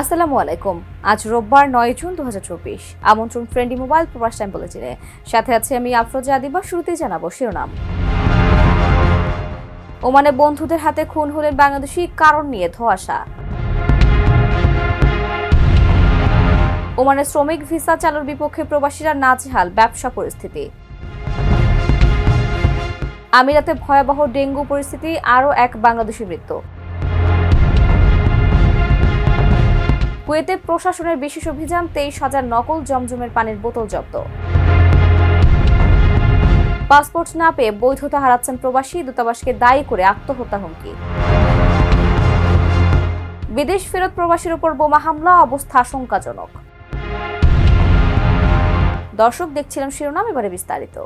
আসসালামু আলাইকুম। আজ রোববার নয় জুন দু হাজার চব্বিশ। আমন্ত্রণ ফ্রেন্ডি মোবাইল প্রবাস টাইম বুলেটিনে সাথে আছে আমি আফরোজা আদিবা, শুরুতেই জানাব শিরোনাম। ওমানে বন্ধুদের হাতে খুন হলেন বাংলাদেশি, কারণ নিয়ে ধোয়াশা। ওমানের শ্রমিক ভিসা চালুর বিপক্ষে প্রবাসীরা নাজেহাল ব্যবসা পরিস্থিতি। আমিরাতে ভয়াবহ ডেঙ্গু পরিস্থিতি, আরও এক বাংলাদেশি মৃত্যু। কুয়েতে প্রশাসনের বিশেষ অভিযান, তেইশ হাজার নকল জমজমের পানির বোতল জব্দ। পাসপোর্ট না পেয়ে বৈধতা হারাচ্ছেন প্রবাসী, দূতাবাসকে দায়ী করে আত্মহত্যা হুমকি। বিদেশ ফেরত প্রবাসীর উপর বোমা হামলা, অবস্থা আশঙ্কাজনক। দর্শক দেখছিলাম শিরোনাম, এবারে বিস্তারিত।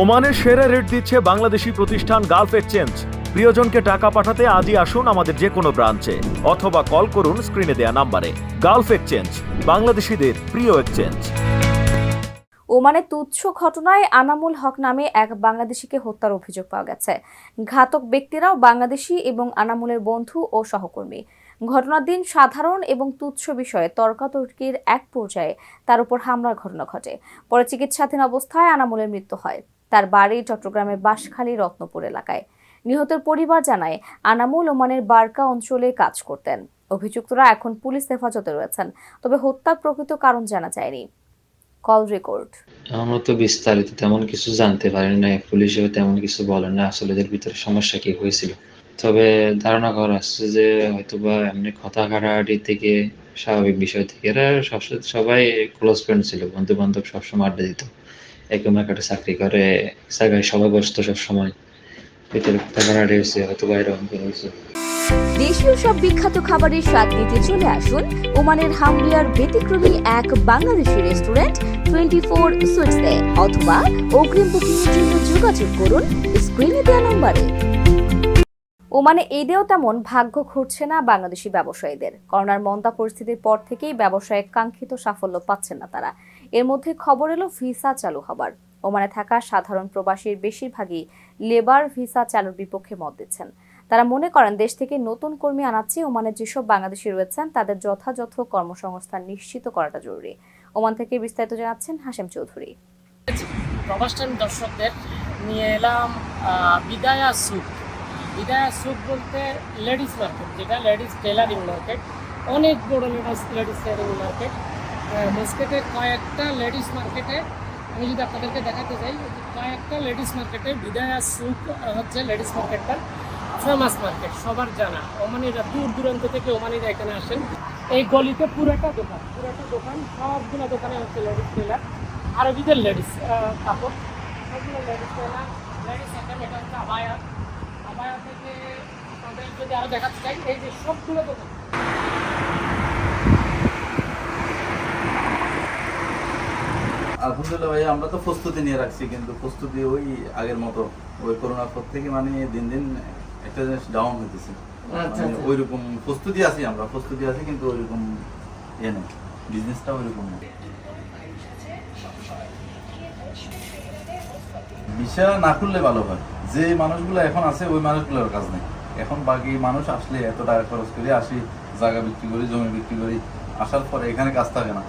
ওমানের সেরা রেট দিচ্ছে বাংলাদেশি প্রতিষ্ঠান গালফ এক্সচেঞ্জ। প্রিয়জনকে টাকা পাঠাতে আজই আসুন আমাদের যে কোনো ব্রাঞ্চে, অথবা কল করুন স্ক্রিনে দেয়া নাম্বারে। গালফ এক্সচেঞ্জ, বাংলাদেশিদের প্রিয় এক্সচেঞ্জ। ওমানে তুচ্ছ ঘটনায় আনামুল হক নামে এক বাংলাদেশিকে হত্যার অভিযোগ পাওয়া গেছে। ঘাতক ব্যক্তিরাও বাংলাদেশি এবং আনামুলের বন্ধু ও সহকর্মী। ঘটনার দিন সাধারণ এবং তুচ্ছ বিষয়ে তর্কাতর্কির এক পর্যায়ে তার উপর হামলার ঘটনা ঘটে। পরে চিকিৎসাধীন অবস্থায় আনামুলের মৃত্যু হয়। তার বাড়ি চট্টগ্রামের বাঁশখালী রত্নপুর এলাকায়। নিহতের পরিবার জানায়, আনামুল ওমানের বারকা অঞ্চলে কাজ করতেন। অভিযুক্তরা এখন পুলিশ হেফাজতে রয়েছেন, তবে হত্যার প্রকৃত কারণ জানা যায়নি। Call record. আমরা তো বিস্তারিত তেমন কিছু জানতে পারি না তেমন কিছু বলে না, আসলে এদের ভিতরে সমস্যা কি হয়েছিল। তবে ধারণা করা আসছে যে হয়তোবা এমনি কথা কাটাকাটি থেকে, স্বাভাবিক বিষয় থেকে, এরা সবসময়, সবাই ক্লোজ ফ্রেন্ড ছিল বন্ধু বান্ধব সবসময় আড্ডা দিত। একদম একটা চাকরি করে, জায়গায় সবাই বসতো সবসময়। দেশীয় সব বিখ্যাত খাবারের স্বাদ নিতে চলে আসুন ওমানের হামলিয়ার ব্যতিক্রমী এক বাংলাদেশি রেস্টুরেন্ট টোয়েন্টি ফোর সুইটসে, অথবা অগ্রিম বুকিং এর জন্য যোগাযোগ করুন স্ক্রিনে দেওয়া নম্বরে। ওমানে ঈদেও তেমন ভাগ্য ঘুরছে না বাংলাদেশি ব্যবসায়ীদের। করোনার মন্দা পরিস্থিতির পর থেকেই ব্যবসায়ে কাঙ্ক্ষিত সাফল্য পাচ্ছেন না তারা। এর মধ্যে খবর এলো ভিসা চালু হবার। ওমানে থাকা সাধারণ প্রবাসীর বেশিরভাগই লেবার ভিসা চালুর বিপক্ষে মত দিচ্ছেন। তারা মনে করেন, দেশ থেকে নতুন কর্মী আনাচ্ছে ওমানের যেসব বাংলাদেশি রয়েছেন, তাদের যথাযথ কর্মসংস্থান নিশ্চিত করাটা জরুরি। ওমান থেকে বিস্তারিত জানাচ্ছেন হাশেম চৌধুরী। প্রবাসন দর্শকদের নিয়ে এলাম বিদায়া সুপ বিদায়া সুপ বলতে লেডিস মার্কেট, যেটা লেডিস টেলারিং মার্কেট, অনেক বড় লেডিস লেডিস টেলারিং মার্কেট। মার্কেটে কয়েকটা লেডিস মার্কেটে আমি যদি আপনাদেরকে দেখাতে চাই কয়েকটা লেডিস মার্কেটে বিদায়া সুপ হচ্ছে লেডিস মার্কেটটা, ফেমাস মার্কেট, সবার জানা। ওমানিরা দূর দূরান্ত থেকে ওমানিরা এখানে আসেন। এই গলিতে পুরোটা দোকান পুরোটা দোকান, সবগুলো দোকানে হচ্ছে লেডিস টেলার, আরবিদের লেডিস কাপড়। সবগুলো লেডিস টেলার, লেডিস আইটেম এটা হচ্ছে আবায়া। আবায়া থেকে আপনাদের যদি আরও দেখাতে চাই, এই যে সবগুলো দোকান। আলহামদুলিল্লাহ ভাই আমরা তো প্রস্তুতি নিয়ে রাখছি কিন্তু প্রস্তুতি ওই আগের মতো। ওই করোনার পর থেকে মানে দিন দিন একটা জিনিস ডাউন হইতেছে। আচ্ছা, মানে আচ্ছা। প্রস্তুতি আছি আমরা প্রস্তুতি আছি কিন্তু ওইরকম ইয়ে নেই। বিজনেসটা ওইরকম নেই। ভিসা না খুললে ভালো হয়। যে মানুষগুলো এখন আছে ওই মানুষগুলোর কাজ নেই। এখন বাকি মানুষ আসলে এত টাকা খরচ করে আসি জায়গা বিক্রি করি জমি বিক্রি করি আসার পরে এখানে কাজ থাকে না।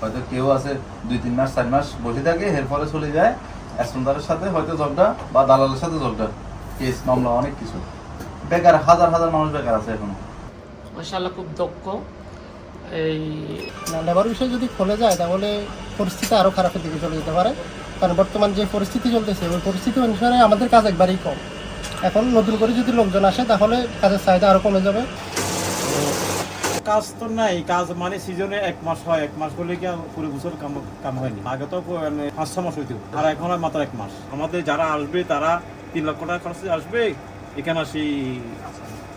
হয়তো কেউ আছে দুই তিন মাস চার মাস বসে থাকে এর পরে চলে যায়। অ্যাসপন্দারের সাথে হয়তো ঝগড়া বা দালালের সাথে ঝগড়া কেস মামলা অনেক কিছু। বেকার হাজার হাজার মানুষ বেকার আছে এখন। মাসাল্লাহ খুব দক্ষ। এই না লেবার বিষয় যদি খোলা যায় তাহলে পরিস্থিতি আরও খারাপের দিকে চলে যেতে পারে। কারণ বর্তমান যে পরিস্থিতি চলতেছে ওই পরিস্থিতি অনুসারে আমাদের কাজ একবারেই কম। এখন নতুন করে যদি লোকজন আসে তাহলে কাজের চাহিদা আরও কমে যাবে। কাজ তো নাই, কাজ মানে সিজনে এক মাস হয়, এক মাস হলে কি পুরো বছর কাম কাম হয়নি আগে তো মানে পাঁচ ছ মাস হইতো, আর এখন মাত্র এক মাস। আমাদের যারা আসবে, তারা তিন লক্ষ টাকা খরচে আসবে, এখানে আসি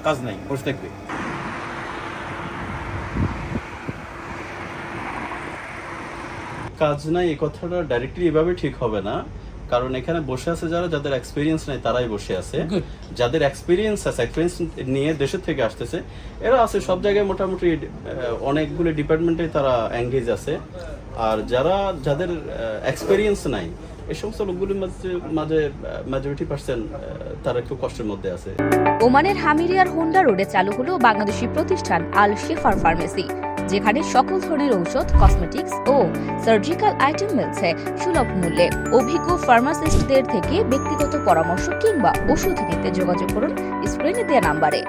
কাজ নাই, বসে থাকবে। কাজ নাই, এই কথাটা ডাইরেক্টলি এভাবে ঠিক হবে না। কারণ এখানে বসে আছে যারা যাদের এক্সপিরিয়েন্স নাই তারাই বসে আছে. যাদের এক্সপিরিয়েন্স আছে এক্সপিরিয়েন্স নিয়ে দেশের থেকে আসতেছে এরা আছে সব জায়গায় মোটামুটি অনেকগুলো ডিপার্টমেন্টে তারা এঙ্গেজ আছে। আর যারা যাদের এক্সপিরিয়েন্স নাই এই সমস্ত লোকগুলির মাঝে মাঝে মেজরিটি পার্সেন্ট তারা একটু কষ্টের মধ্যে আছে। ওমানের হামিরিয়ার হোন্ডা রোডে চালু হলো বাংলাদেশি প্রতিষ্ঠান আল শেফার ফার্মেসি। যেখানে সকল ধরনের ঔষধ কসমেটিক্স ও সার্জিক্যাল আইটেম মিলছে। সুলভ মূল্যে। অভিজ্ঞ ফার্মাসিস্টদের থেকে ব্যক্তিগত পরামর্শ কিংবা ওষুধ নিতে যোগাযোগ করুন স্ক্রিনে দেওয়া নাম্বারে।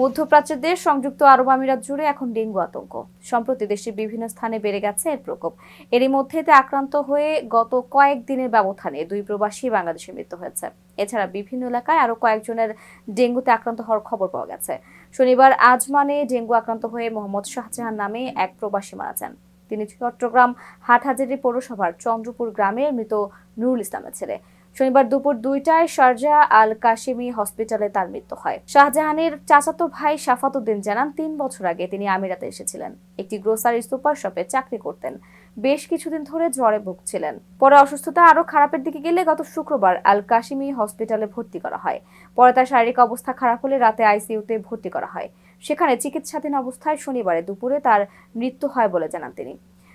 মধ্যপ্রাচ্যের দেশ সংযুক্ত আরব আমিরাত জুড়ে এখন ডেঙ্গু আতঙ্ক। সম্প্রতি দেশের বিভিন্ন স্থানে বেড়ে গেছে এর প্রকোপ। এরই মধ্যে আক্রান্ত হয়ে গত কয়েক দিনের ব্যবধানে দুই প্রবাসী বাংলাদেশে মৃত্যু হয়েছে। এছাড়া বিভিন্ন এলাকায় আরও কয়েকজনের ডেঙ্গুতে আক্রান্ত হওয়ার খবর পাওয়া গেছে। শনিবার আজমানে ডেঙ্গু আক্রান্ত হয়ে মোহাম্মদ শাহজাহান নামে এক প্রবাসী মারা যান। তিনি চট্টগ্রাম হাটহাজারি পৌরসভার চন্দ্রপুর গ্রামের মৃত নুরুল ইসলামের ছেলে। শনিবার দুপুর দুইটায় শারজা আল কাশিমি হসপিটালে তার মৃত্যু হয়। শাহজাহানের চাচাতো ভাই শাফাত উদ্দিন জানান, তিন বছর আগে তিনি আমিরাতে এসেছিলেন। একটি গ্রোসারি সুপার শপে চাকরি করতেন। বেশ কিছুদিন ধরে জ্বরে ভুগছিলেন। পরে অসুস্থতা আরও খারাপের দিকে গেলে গত শুক্রবার আল কাশিমি হসপিটালে ভর্তি করা হয়। পরে তার শারীরিক অবস্থা খারাপ হলে রাতে আইসিইউতে ভর্তি করা হয়। সেখানে চিকিৎসাধীন অবস্থায় শনিবারে দুপুরে তার মৃত্যু হয় বলে জানান তিনি।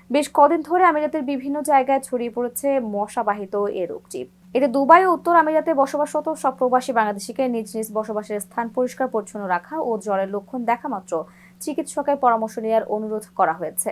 বেশ কদিন ধরে আমিরাতের বিভিন্ন জায়গায় ছড়িয়ে পড়েছে মশাবাহিত এ রোগটি। এতে দুবাই ও উত্তর আমিরাতে বসবাসরত সব প্রবাসী বাংলাদেশিকে নিজ নিজ বসবাসের স্থান পরিষ্কার পরিচ্ছন্ন রাখা ও জ্বরের লক্ষণ দেখা মাত্র। চিকিৎসকের পরামর্শ নেওয়ার অনুরোধ করা হয়েছে।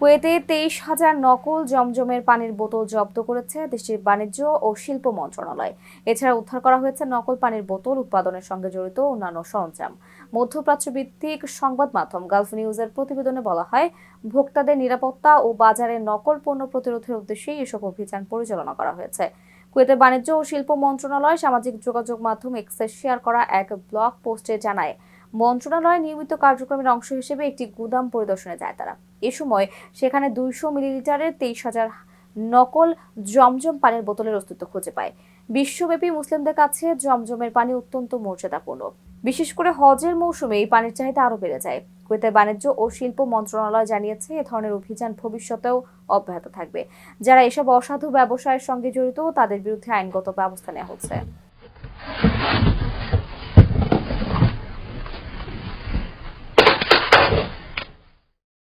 কুয়েতে তেইশ হাজার নকল জমজমের পানির বোতল জব্দ করেছে দেশটির বাণিজ্য ও শিল্প মন্ত্রণালয়। এছাড়া উদ্ধার করা হয়েছে নকল পানির বোতল উৎপাদনের সঙ্গে জড়িত অন্যান্য সরঞ্জাম। মধ্যপ্রাচ্য ভিত্তিক সংবাদ মাধ্যম গালফ নিউজের প্রতিবেদনে বলা হয়, ভোক্তাদের নিরাপত্তা ও বাজারে নকল পণ্য প্রতিরোধের উদ্দেশ্যে এসব অভিযান পরিচালনা করা হয়েছে। কুয়েতের বাণিজ্য ও শিল্প মন্ত্রণালয় সামাজিক যোগাযোগ মাধ্যম এক্সে শেয়ার করা এক ব্লগ পোস্টে জানায় মন্ত্রণালয়ের নিয়মিত কার্যক্রমের অংশ হিসেবে একটি গুদাম পরিদর্শনে যায় তারা। এ সময় সেখানে দুইশো মিলিলিটারের তেইশ হাজার নকল জমজম পানির বোতলের অস্তিত্ব খুঁজে পায়। বিশ্বব্যাপী মুসলিমদের কাছে জমজমের পানি অত্যন্ত মর্যাদাপূর্ণ। বিশেষ করে হজের মৌসুমে এই পানির চাহিদা আরও বেড়ে যায়। কুয়েতের বাণিজ্য ও শিল্প মন্ত্রণালয় জানিয়েছে, এ ধরনের অভিযান ভবিষ্যতেও অব্যাহত থাকবে। যারা এসব অসাধু ব্যবসায়ের সঙ্গে জড়িত, তাদের বিরুদ্ধে আইনগত ব্যবস্থা নেওয়া হচ্ছে।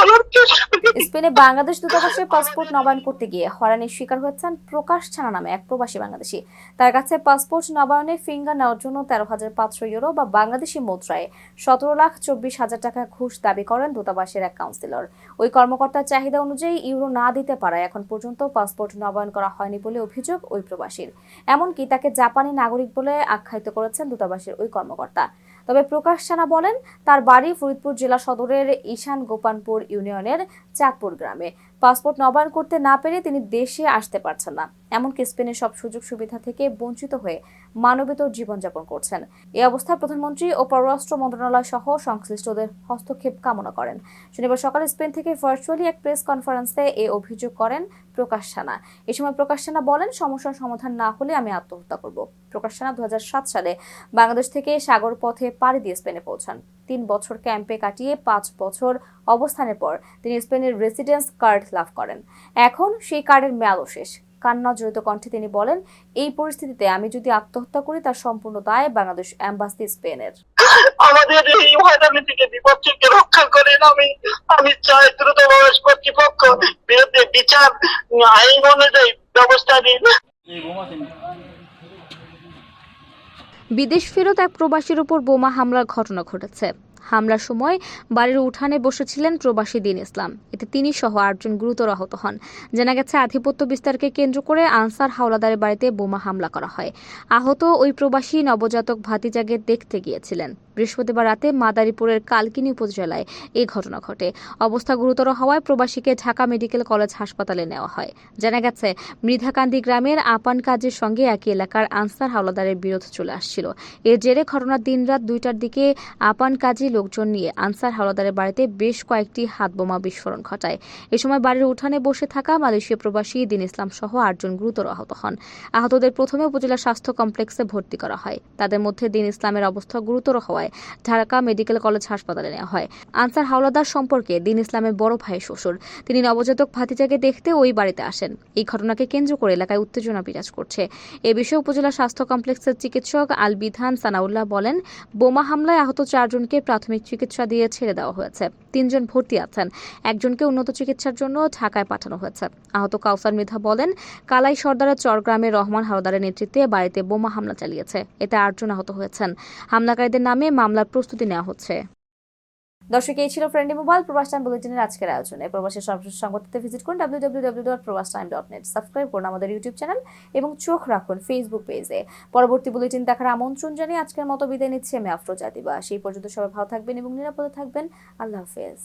স্পেনে বাংলাদেশ দূতাবাসে পাসপোর্ট নবায়ন করতে গিয়ে হয়রানির শিকার হয়েছেন প্রকাশ ছানা নামে এক প্রবাসী বাংলাদেশি। তার কাছে পাসপোর্ট নবায়নে ফিঙ্গার নেওয়ার জন্য তেরো হাজার পাঁচশো ইউরো বা বাংলাদেশি মুদ্রায় সতেরো লাখ চব্বিশ হাজার টাকা ঘুষ দাবি করেন দূতাবাসের এক কাউন্সিলর। ওই কর্মকর্তার চাহিদা অনুযায়ী ইউরো না দিতে পারায় এখন পর্যন্ত পাসপোর্ট নবায়ন করা হয়নি বলে অভিযোগ ওই প্রবাসীর। এমনকি তাকে জাপানি নাগরিক বলে আখ্যায়িত করেছেন দূতাবাসের ওই কর্মকর্তা। তবে প্রকাশ ছানা বলেন, তার বাড়ি ফরিদপুর জেলা সদরের ঈশান গোপানপুর ইউনিয়নের চাঁদপুর গ্রামে। পাসপোর্ট নবায়ন করতে না পেরে তিনি দেশে আসতে পারছেন না। এমনকি স্পেনের সব সুযোগ সুবিধা থেকে বঞ্চিত হয়ে মানবেতর জীবনযাপন করছেন। এই অবস্থায় প্রধানমন্ত্রী ও পররাষ্ট্র মন্ত্রণালয় সহ সংশ্লিষ্টদের হস্তক্ষেপ কামনা করেন। শনিবার সকালে স্পেন থেকে ভার্চুয়ালি এক প্রেস কনফারেন্সে এ অভিযোগ করেন প্রকাশ সানা। এ সময় প্রকাশ সানা বলেন, সমস্যার সমাধান না হলে আমি আত্মহত্যা করব। প্রকাশ দু সালে বাংলাদেশ থেকে সাগর পথে পাড়ি দিয়ে স্পেনে পৌঁছান। তিন বছর ক্যাম্পে কাটিয়ে পাঁচ বছর অবস্থানের পর তিনি স্পেনের রেসিডেন্স কার্ড লাভ করেন। এখন সেই কার্ডের মেয়াদও শেষ। কান্না জড়িত কণ্ঠে তিনি বলেন, এই পরিস্থিতিতে আমি যদি আত্মহত্যা করি, তার সম্পূর্ণ দায় বাংলাদেশ অ্যাম্বাসি স্পেনের। আমাদের এই হয়রানি থেকে বিপদ থেকে রক্ষা করেন আমি আমি চাই দ্রুত প্রবেশ কর্তৃপক্ষ বিরুদ্ধে বিচার, আইন অনুযায়ী ব্যবস্থা নিন। বিদেশ ফেরত এক প্রবাসীর উপর বোমা হামলার ঘটনা ঘটেছে। হামলার সময় বাড়ির উঠানে বসেছিলেন প্রবাসী দিন ইসলাম। এতে তিনি সহ আটজন গুরুতর আহত হন। জানা গেছে, আধিপত্য বিস্তারকে কেন্দ্র করে আনসার হাওলাদারের বাড়িতে বোমা হামলা করা হয়। আহত ওই প্রবাসী নবজাতক ভাতিজাকে দেখতে গিয়েছিলেন। বৃহস্পতিবার রাতে মাদারীপুরের কালকিনি উপজেলায় এই ঘটনা ঘটে। অবস্থা গুরুতর হওয়ায় প্রবাসীকে ঢাকা মেডিকেল কলেজ হাসপাতালে নেওয়া হয়। জানা গেছে, মৃধাকান্দি গ্রামের আপান কাজের সঙ্গে একই এলাকার আনসার হাওলাদারের বিরোধ চলে আসছিল। এর জেরে ঘটনার দিন রাত দুইটার দিকে আপান কাজী লোকজন নিয়ে আনসার হাওলাদারের বাড়িতে বেশ কয়েকটি হাতবোমা বিস্ফোরণ ঘটায়। এ সময় বাড়ির উঠানে বসে থাকা মালয়েশীয় প্রবাসী দিন ইসলাম সহ আটজন গুরুতর আহত হন। আহতদের প্রথমে উপজেলা স্বাস্থ্য কমপ্লেক্সে ভর্তি করা হয়। তাদের মধ্যে দিন ইসলামের অবস্থা গুরুতর হওয়ায় ঢাকা মেডিকেল কলেজ হাসপাতালে নেওয়া হয়। আনসার হাওলাদার সম্পর্কে দিন ইসলামের বড় ভাই শ্বশুর। তিনি নবজাতক ভাতিজাকে দেখতে ওই বাড়িতে আসেন। এই ঘটনাকে কেন্দ্র করে এলাকায় উত্তেজনা বিরাজ করছে। এ বিষয়ে উপজেলা স্বাস্থ্য কমপ্লেক্সের চিকিৎসক আল বিধান সানাউল্লাহ বলেন, বোমা হামলায় আহত চারজনকে প্রাথমিক চিকিৎসা দিয়ে ছেড়ে দেওয়া হয়েছে। তিনজন ভর্তি আছেন। একজনকে উন্নত চিকিৎসার জন্য ঢাকায় পাঠানো হয়েছে। আহত কাউসার মৃধা বলেন, কালাই সর্দারের চরগ্রামে রহমান হাওলাদারের নেতৃত্বে বাড়িতে বোমা হামলা চালিয়েছে। এতে আটজন আহত হয়েছেন। হামলাকারীদের নামে মামলার প্রস্তুতি নেওয়া হচ্ছে। দর্শক, এই ছিল ফ্রেন্ডলি মোবাইল প্রবাস টাইম বুলেটিনের আজকের আয়োজনে। প্রবাসের সর্বশেষ সংবাদতে ভিজিট করুন W W W dot Probash time dot net subscribe করুন আমাদের ইউটিউব চ্যানেল এবং চোখ রাখুন ফেসবুক পেজে পরবর্তী বুলেটিন দেখার আমন্ত্রণ জানিয়ে আজকের মতো বিদায় নিচ্ছি আমি আফরোজা দিবা। সেই পর্যন্ত সবাই ভালো থাকবেন এবং নিরাপদে থাকবেন। আল্লাহ হাফেজ।